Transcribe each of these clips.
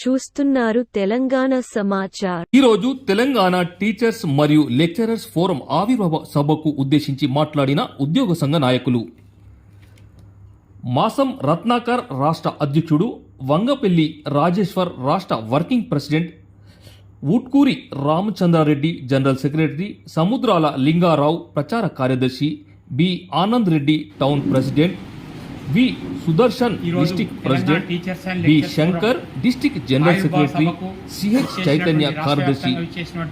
చూస్తున్నారు తెలంగాణ సమాచార్. ఈ రోజు తెలంగాణ టీచర్స్ మరియు లెక్చరర్స్ ఫోరం ఆవిర్భావ సభకు ఉద్దేశించి మాట్లాడిన ఉద్యోగ సంఘ నాయకులు. మాసం రత్నాకర్ రాష్ట్ర అధ్యక్షుడు వంగపెల్లి రాజేశ్వర్ రాష్ట్ర working president Ootkuri Ramachandra Reddy general secretary Samudrala Lingarao ప్రచార కార్యదర్శి B Anand Reddy town president V Sudarshan district president B Shankar district general secretary CH Chaitanya కార్యదర్శి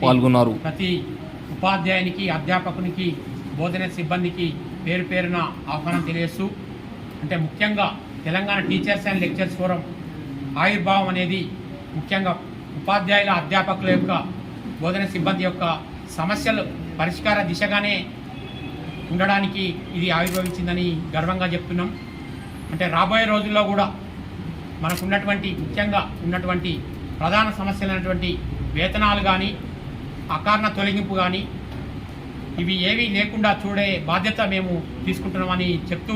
పాల్గొన్నారు. ప్రతి ఉపాధ్యాయునికి అధ్యాపకునికి బోధన సిబ్బందికి పేరు పేరున ఆహ్వానం తెలియజేస్తూ అంటే ముఖ్యంగా Telangana teachers and lectures forum ఆవిర్భావం అనేది ముఖ్యంగా ఉపాధ్యాయుల అధ్యాపకుల యొక్క బోధన సిబ్బంది యొక్క సమస్యలు పరిష్కార దిశగానే ఉండడానికి ఇది ఆవిర్భవించిందని గర్వంగా చెప్తున్నాం. అంటే రాబోయే రోజుల్లో కూడా మనకు ఉన్నటువంటి ముఖ్యంగా ఉన్నటువంటి ప్రధాన సమస్యలైనటువంటి వేతనాలు కానీ అకారణ తొలగింపు కానీ ఇవి ఏవి లేకుండా చూడే బాధ్యత మేము తీసుకుంటున్నామని చెప్తూ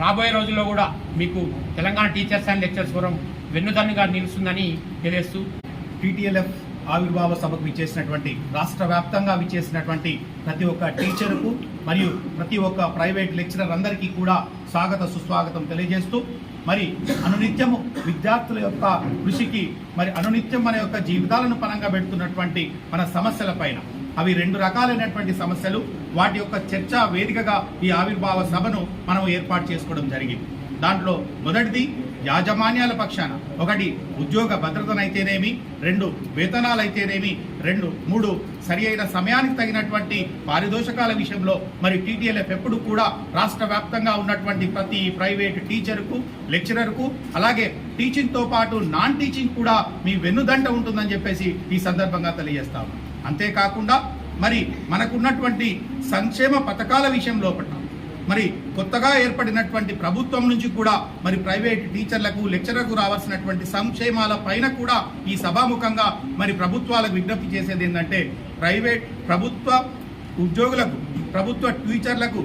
రాబోయే రోజుల్లో కూడా మీకు Telangana teachers and lectures forum వెన్నుదన్నుగా నిలుస్తుందని తెలియస్తూ టీటీఎల్ఎఫ్ ఆవిర్భావ సభకు విచ్చేసినటువంటి రాష్ట్ర వ్యాప్తంగా విచ్చేసినటువంటి ప్రతి ఒక్క టీచర్కు మరియు ప్రతి ఒక్క ప్రైవేట్ లెక్చరర్ అందరికీ కూడా స్వాగత సుస్వాగతం తెలియజేస్తూ మరి అనునిత్యము విద్యార్థుల యొక్క కృషికి మరి అనునిత్యం మన యొక్క జీవితాలను పరంగా పెడుతున్నటువంటి మన సమస్యల పైన. అవి రెండు రకాలైనటువంటి సమస్యలు. వాటి యొక్క చర్చా వేదికగా ఈ ఆవిర్భావ సభను మనం ఏర్పాటు చేసుకోవడం జరిగింది. దాంట్లో మొదటిది యాజమాన్యాల పక్షాన ఒకటి ఉద్యోగ భద్రతనైతేనేమి రెండు వేతనాలైతేనేమి రెండు మూడు సరి అయిన సమయానికి తగినటువంటి పారితోషకాల విషయంలో మరి టీటీఎల్ఎఫ్ ఎప్పుడు కూడా రాష్ట్ర వ్యాప్తంగా ఉన్నటువంటి ప్రతి ప్రైవేట్ టీచర్కు లెక్చరర్కు అలాగే టీచింగ్తో పాటు నాన్ టీచింగ్ కూడా మీ వెన్నుదండ ఉంటుందని చెప్పేసి ఈ సందర్భంగా తెలియజేస్తాము అంతేకాకుండా మరి మనకున్నటువంటి సంక్షేమ పథకాల విషయం లోపల మరి కొత్తగా ఏర్పడినటువంటి ప్రభుత్వం నుంచి కూడా మరి ప్రైవేట్ టీచర్లకు లెక్చరర్కు రావాల్సినటువంటి సంక్షేమాల పైన కూడా ఈ సభాముఖంగా మరి ప్రభుత్వాలకు విజ్ఞప్తి చేసేది ఏంటంటే ప్రైవేట్ ప్రభుత్వ ఉద్యోగులకు ప్రభుత్వ టీచర్లకు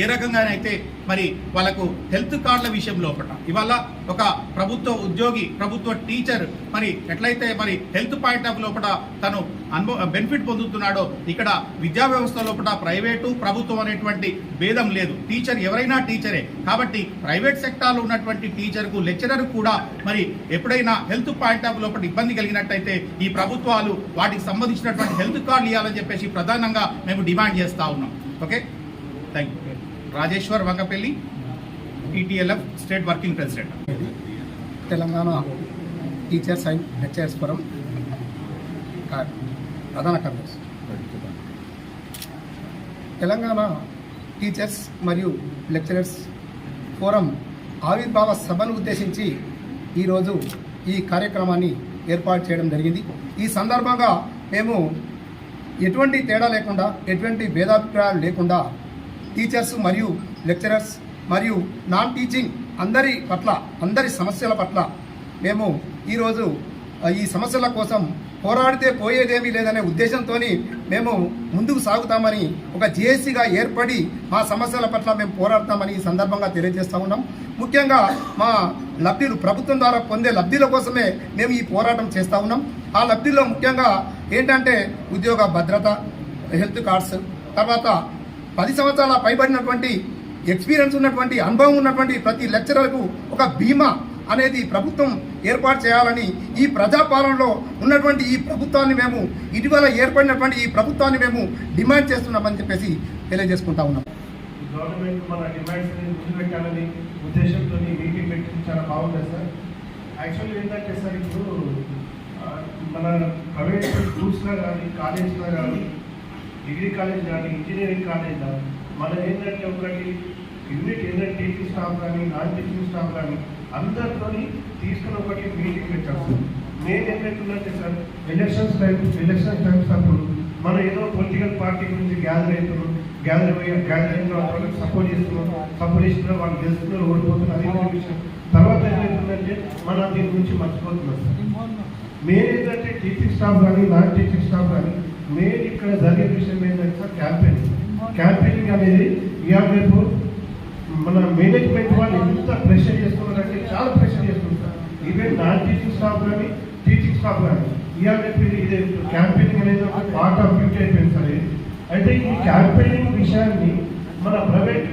ఏ రకంగానైతే మరి వాళ్ళకు హెల్త్ కార్డుల విషయం లోపల ఇవాళ ఒక ప్రభుత్వ ఉద్యోగి ప్రభుత్వ టీచర్ మరి ఎట్లయితే మరి హెల్త్ పాయింట్ ఆఫ్ లోపల తను అనుభవ బెనిఫిట్ పొందుతున్నాడో ఇక్కడ విద్యా వ్యవస్థ లోపల ప్రైవేటు ప్రభుత్వం అనేటువంటి భేదం లేదు. టీచర్ ఎవరైనా టీచరే. కాబట్టి ప్రైవేట్ సెక్టార్లో ఉన్నటువంటి టీచర్కు లెక్చరర్ కూడా మరి ఎప్పుడైనా హెల్త్ పాయింట్ ఆఫ్ లోపల ఇబ్బంది కలిగినట్టయితే ఈ ప్రభుత్వాలు వాటికి సంబంధించినటువంటి హెల్త్ కార్డులు ఇవ్వాలని చెప్పేసి ప్రధానంగా మేము డిమాండ్ చేస్తా ఉన్నాం. Okay? Thank you Rajeshwar Vangapalli TTLF state working president. Telangana teachers and lecturers forum ప్రధాన కార్యదర్శి. తెలంగాణ టీచర్స్ మరియు లెక్చరర్స్ ఫోరం ఆవిర్భావ సభను ఉద్దేశించి ఈరోజు ఈ కార్యక్రమాన్ని ఏర్పాటు చేయడం జరిగింది. ఈ సందర్భంగా మేము ఎటువంటి తేడా లేకుండా ఎటువంటి భేదాభిప్రాయాలు లేకుండా టీచర్స్ మరియు లెక్చరర్స్ మరియు నాన్ టీచింగ్ అందరి పట్ల అందరి సమస్యల పట్ల మేము ఈరోజు ఈ సమస్యల కోసం పోరాడితే పోయేదేమీ లేదనే ఉద్దేశంతో మేము ముందుకు సాగుతామని ఒక జేఏసీగా ఏర్పడి మా సమస్యల పట్ల మేము పోరాడతామని ఈ సందర్భంగా తెలియజేస్తూ ఉన్నాం. ముఖ్యంగా మా లబ్ధిలు ప్రభుత్వం ద్వారా పొందే లబ్ధిల కోసమే మేము ఈ పోరాటం చేస్తూ ఉన్నాం. ఆ లబ్ధిలో ముఖ్యంగా ఏంటంటే ఉద్యోగ భద్రత హెల్త్ కార్డ్స్ తర్వాత పది సంవత్సరాల పైబడినటువంటి ఎక్స్పీరియన్స్ ఉన్నటువంటి అనుభవం ఉన్నటువంటి ప్రతి లెక్చరర్కు ఒక బీమా అనేది ప్రభుత్వం ఏర్పాటు చేయాలని ఈ ప్రజాపాలనలో ఉన్నటువంటి ఈ ప్రభుత్వాన్ని మేము ఇటీవల ఏర్పడినటువంటి ఈ ప్రభుత్వాన్ని మేము డిమాండ్ చేస్తున్నామని చెప్పేసి తెలియజేసుకుంటా ఉన్నాం. గవర్నమెంట్ మన డిమాండ్స్ని ముందు పెట్టాలని ఉద్దేశంతో మీటింగ్ పెట్టి చాలా బాగుంది సార్. యాక్చువల్లీ ఏంటంటే సార్ ఇప్పుడు మన ప్రైవేట్ స్కూల్స్లో కానీ కాలేజ్లో కానీ డిగ్రీ కాలేజ్ కానీ ఇంజనీరింగ్ కాలేజ్ కానీ మనం ఏంటంటే ఒకటి యూనిట్ ఏంటంటే టీచింగ్ స్టాఫ్ కానీ నాన్ టీచింగ్ స్టాఫ్ కానీ అందరితోని తీసుకుని ఒకటి మీటింగ్ పెట్టాం. మెయిన్ ఏంటంటే sir elections time election times అప్పుడు మనం ఏదో పొలిటికల్ పార్టీ గురించి గ్యాదర్ అవుతున్నాం గ్యాదర్ అయ్యి గ్యాదర్ అయిన వాళ్ళకి సపోర్ట్ చేస్తున్నాం సపోర్ట్ చేస్తున్నారు వాళ్ళు గెలుస్తున్నారు ఓడిపోతున్నారు అది విషయం. తర్వాత ఏమవుతుందంటే మనం దీని గురించి మర్చిపోతున్నాం. సార్ మెయిన్ ఏంటంటే టీచింగ్ స్టాఫ్ కానీ నాన్ టీచింగ్ స్టాఫ్ కానీ మెయిన్ ఇక్కడ జరిగే విషయం ఏంటంటే సార్ క్యాంపెయిన్. క్యాంపెయినింగ్ అనేది ఇవాళ రేపు మన మేనేజ్మెంట్ వాళ్ళు ఎంత ప్రెషర్ చేస్తున్నారంటే చాలా ప్రెషర్ చేస్తుంటారు ఈవెన్ నాన్ టీచింగ్ స్టాఫ్ కానీ టీచింగ్ స్టాఫ్ కానీ ఇవాళ ఇది క్యాంపెయినింగ్ అనేది ఒక పార్ట్ ఆఫ్ డ్యూటీ అయిపోయింది సార్. అయితే ఈ క్యాంపెయినింగ్ విషయాన్ని మన ప్రైవేట్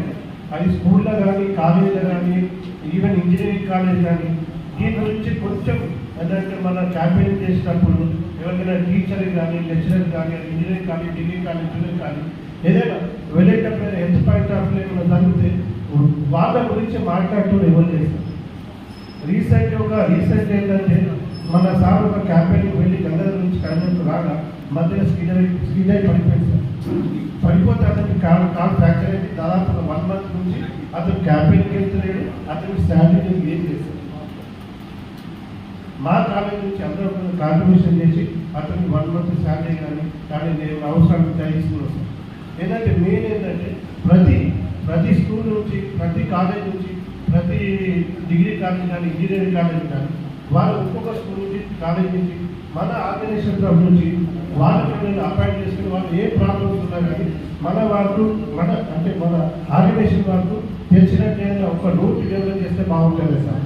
అది స్కూల్లో కానీ కాలేజీలో కానీ ఈవెన్ ఇంజనీరింగ్ కాలేజ్ కానీ దీని గురించి కొంచెం ఏంటంటే మన క్యాంపెయిన్ చేసినప్పుడు ఎవరికైనా టీచర్ కానీ లెక్చరర్ కానీ ఇంజనీరింగ్ కానీ డిగ్రీ కానీ జూనియర్ కానీ ఏదైనా వెళ్ళేటప్పుడు హెల్త్ పాయింట్ ఆఫ్ వ్యూ ఏమైనా జరిగితే వాళ్ళ గురించి మాట్లాడుతూ ఎవరు చేస్తారు? రీసెంట్ ఒక రీసెంట్ ఏంటంటే మన సార్ ఒక క్యాంపెయిన్కి వెళ్ళి గంగాధర్ నుంచి కరీంనగర్ రాగా మధ్యలో స్కిడ్ అయి స్కిడ్ అయి పడిపోయింది సార్. పడిపోతే అతనికి కాల్ కాల్ ఫ్రాక్చర్ అయింది. దాదాపు వన్ మంత్ నుంచి అతను క్యాంపెయిన్కి వెళ్తలేడు. అతనికి శాలరీ ఏం చేస్తాడు మా కాలేజ్ నుంచి అందరూ కాంట్రిబ్యూషన్ చేసి అతనికి వన్ మంత్ శాలరీ కానీ కానీ నేను అవసరానికి తీసుకుని సార్ ఏంటంటే మెయిన్ ఏంటంటే ప్రతి ప్రతి స్కూల్ నుంచి ప్రతి కాలేజ్ నుంచి ప్రతి డిగ్రీ కాలేజ్ కానీ ఇంజనీరింగ్ కాలేజ్ కానీ వాళ్ళు ఒక్కొక్క స్కూల్ నుంచి కాలేజ్ నుంచి మన ఆర్గనైజేషన్ తరఫు నుంచి వాళ్ళకి అపాయింట్ చేసుకుని వాళ్ళు ఏ ప్రాబ్లమ్స్ ఉన్నా కానీ మన వాళ్ళు మన అంటే మన ఆర్గనైజేషన్ వాళ్ళు తెలిసినట్టు ఒక రూట్ డెవలప్ చేస్తే బాగుంటుంది సార్.